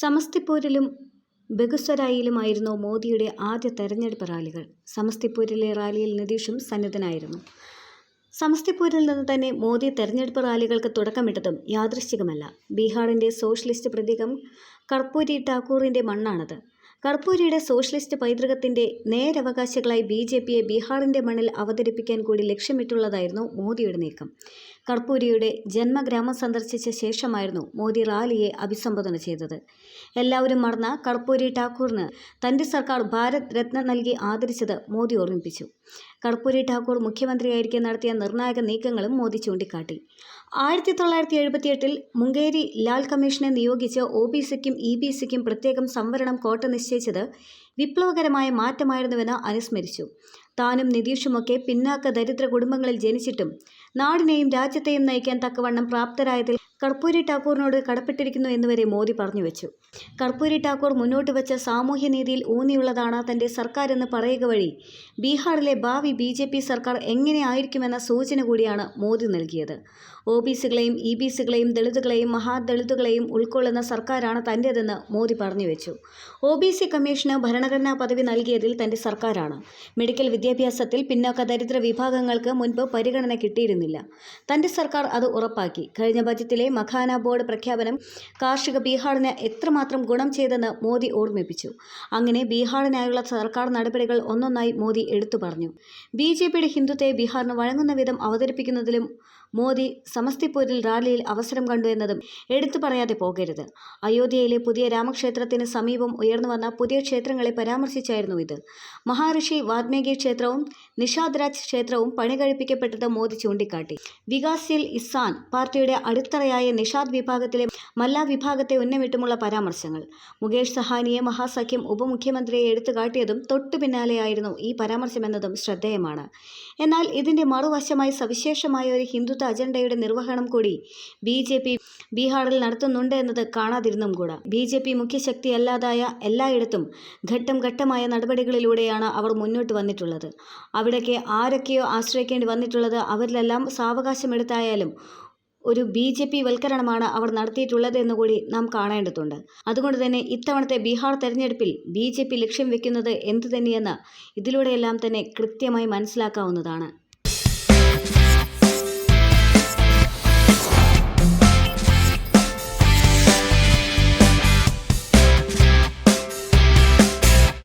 സമസ്തിപൂരിലും ബെഗുസരായിലുമായിരുന്നു മോദിയുടെ ആദ്യ തെരഞ്ഞെടുപ്പ് റാലികൾ. സമസ്തിപൂരിലെ റാലിയിൽ നിതീഷും സന്നിധനായിരുന്നു. സമസ്തിപൂരിൽ നിന്ന് തന്നെ മോദി തെരഞ്ഞെടുപ്പ് റാലികൾക്ക് തുടക്കമിട്ടതും യാദൃശ്ചികമല്ല. ബീഹാറിന്റെ സോഷ്യലിസ്റ്റ് പ്രതീകം കർപ്പൂരി ടാക്കൂറിന്റെ മണ്ണാണത്. കർപ്പൂരിയുടെ സോഷ്യലിസ്റ്റ് പൈതൃകത്തിന്റെ നേരവകാശികളായി ബി ജെ പിയെ ബീഹാറിന്റെ മണ്ണിൽ അവതരിപ്പിക്കാൻ കൂടി ലക്ഷ്യമിട്ടുള്ളതായിരുന്നു മോദിയുടെ നീക്കം. കർപ്പൂരിയുടെ ജന്മഗ്രാമം സന്ദർശിച്ച ശേഷമായിരുന്നു മോദി റാലിയെ അഭിസംബോധന ചെയ്തത്. എല്ലാവരും മറന്ന കർപ്പൂരി ഠാക്കൂറിന് തന്റെ സർക്കാർ ഭാരത് രത്ന നൽകി ആദരിച്ചത് മോദി ഓർമ്മിപ്പിച്ചു. കർപ്പൂരി ഠാക്കൂർ മുഖ്യമന്ത്രിയായിരിക്കെ നടത്തിയ നിർണായക നീക്കങ്ങളും മോദി ചൂണ്ടിക്കാട്ടി. ആയിരത്തി തൊള്ളായിരത്തി എഴുപത്തിയെട്ടിൽ മുങ്കേരി ലാൽ കമ്മീഷനെ നിയോഗിച്ച് ഒ ബി സിക്കും ഇ ബി സിക്കും പ്രത്യേകം സംവരണം കോട്ട നിശ്ചയിച്ചത് വിപ്ലവകരമായ മാറ്റമായിരുന്നുവെന്ന് അനുസ്മരിച്ചു താനും നിതീഷുമൊക്കെ പിന്നാക്ക ദരിദ്ര കുടുംബങ്ങളിൽ ജനിച്ചിട്ടും നാടിനെയും രാജ്യത്തെയും നയിക്കാൻ തക്കവണ്ണം പ്രാപ്തരായതിൽ കർപ്പൂരി ടാക്കൂറിനോട് കടപ്പെട്ടിരിക്കുന്നു എന്നുവരെ മോദി പറഞ്ഞു വെച്ചു. കർപ്പൂരി ടാക്കൂർ മുന്നോട്ട് വച്ച സാമൂഹ്യനീതിയിൽ ഊന്നിയുള്ളതാണ് തന്റെ സർക്കാർ എന്ന് പറയുക വഴി ബീഹാറിലെ ഭാവി ബി ജെ പി സർക്കാർ എങ്ങനെയായിരിക്കുമെന്ന സൂചന കൂടിയാണ് മോദി നൽകിയത്. ഒ ബി സികളെയും ഇ ബി സികളെയും ദളിതുകളെയും മഹാദളിതുകളെയും ഉൾക്കൊള്ളുന്ന സർക്കാരാണ് തന്റേതെന്ന് മോദി പറഞ്ഞു വെച്ചു. ഒ ബി സി കമ്മീഷന് ഭരണഘടനാ പദവി നൽകിയതിൽ തന്റെ സർക്കാരാണ്. മെഡിക്കൽ വിദ്യാഭ്യാസത്തിൽ പിന്നോക്ക ദരിദ്ര വിഭാഗങ്ങൾക്ക് മുൻപ് പരിഗണന കിട്ടിയിരുന്നില്ല. തന്റെ സർക്കാർ അത് ഉറപ്പാക്കി. കഴിഞ്ഞ ബജറ്റിലെ മഖാന ബോർഡ് പ്രഖ്യാപനം കാർഷിക ബീഹാറിന് എത്രമാത്രം ഗുണം ചെയ്തെന്ന് മോദി ഓർമ്മിപ്പിച്ചു. അങ്ങനെ ബീഹാറിനായുള്ള സർക്കാർ നടപടികൾ ഒന്നൊന്നായി മോദി എടുത്തു പറഞ്ഞു. ബി ജെ പിയുടെ ഹിന്ദുത്വത്തെ ബീഹാറിന് വഴങ്ങുന്ന വിധം അവതരിപ്പിക്കുന്നതിലും മോദി സമസ്തിപൂരിൽ റാലിയിൽ അവസരം കണ്ടു എന്നതും എടുത്തു പറയാതെ പോകരുത്. അയോധ്യയിലെ പുതിയ രാമക്ഷേത്രത്തിന് സമീപം ഉയർന്നു വന്ന പുതിയ ക്ഷേത്രങ്ങളെ പരാമർശിച്ചായിരുന്നു ഇത്. മഹാഋഷി വാത്മീകി ക്ഷേത്രവും നിഷാദ് രാജ് ക്ഷേത്രവും പണികഴിപ്പിക്കപ്പെട്ടത് മോദി ചൂണ്ടിക്കാട്ടി. വികാസിൽ ഇസാൻ പാർട്ടിയുടെ അടിത്തറയായ നിഷാദ് വിഭാഗത്തിലെ മല്ല വിഭാഗത്തെ ഉന്നമിട്ടുമുള്ള പരാമർശങ്ങൾ. മുകേഷ് സഹാനിയെ മഹാസഖ്യം ഉപമുഖ്യമന്ത്രിയെ എടുത്തുകാട്ടിയതും തൊട്ടു പിന്നാലെയായിരുന്നു ഈ പരാമർശമെന്നതും ശ്രദ്ധേയമാണ്. എന്നാൽ ഇതിന്റെ മറുവശമായി സവിശേഷമായ ഒരു ഹിന്ദുത്വ അജണ്ടയുടെ നിർവഹണം കൂടി ബി ജെ പി ബീഹാറിൽ നടത്തുന്നുണ്ട് എന്നത് കാണാതിരുന്നും കൂടാ. ബി ജെ പി മുഖ്യശക്തിയല്ലാതായ എല്ലായിടത്തും ഘട്ടം ഘട്ടമായ നടപടികളിലൂടെയാണ് അവർ മുന്നോട്ട് വന്നിട്ടുള്ളത്. അവിടേക്ക് ആരൊക്കെയോ ആശ്രയിക്കേണ്ടി വന്നിട്ടുള്ളത് അവരിലെല്ലാം സാവകാശമെടുത്തായാലും ഒരു ബി ജെ പി വൽക്കരണമാണ് അവർ നടത്തിയിട്ടുള്ളത് എന്നുകൂടി നാം കാണേണ്ടതുണ്ട്. അതുകൊണ്ട് തന്നെ ഇത്തവണത്തെ ബീഹാർ തെരഞ്ഞെടുപ്പിൽ ബി ജെ പി ലക്ഷ്യം വെക്കുന്നത് എന്തു തന്നെയെന്ന് ഇതിലൂടെയെല്ലാം തന്നെ കൃത്യമായി മനസ്സിലാക്കാവുന്നതാണ്.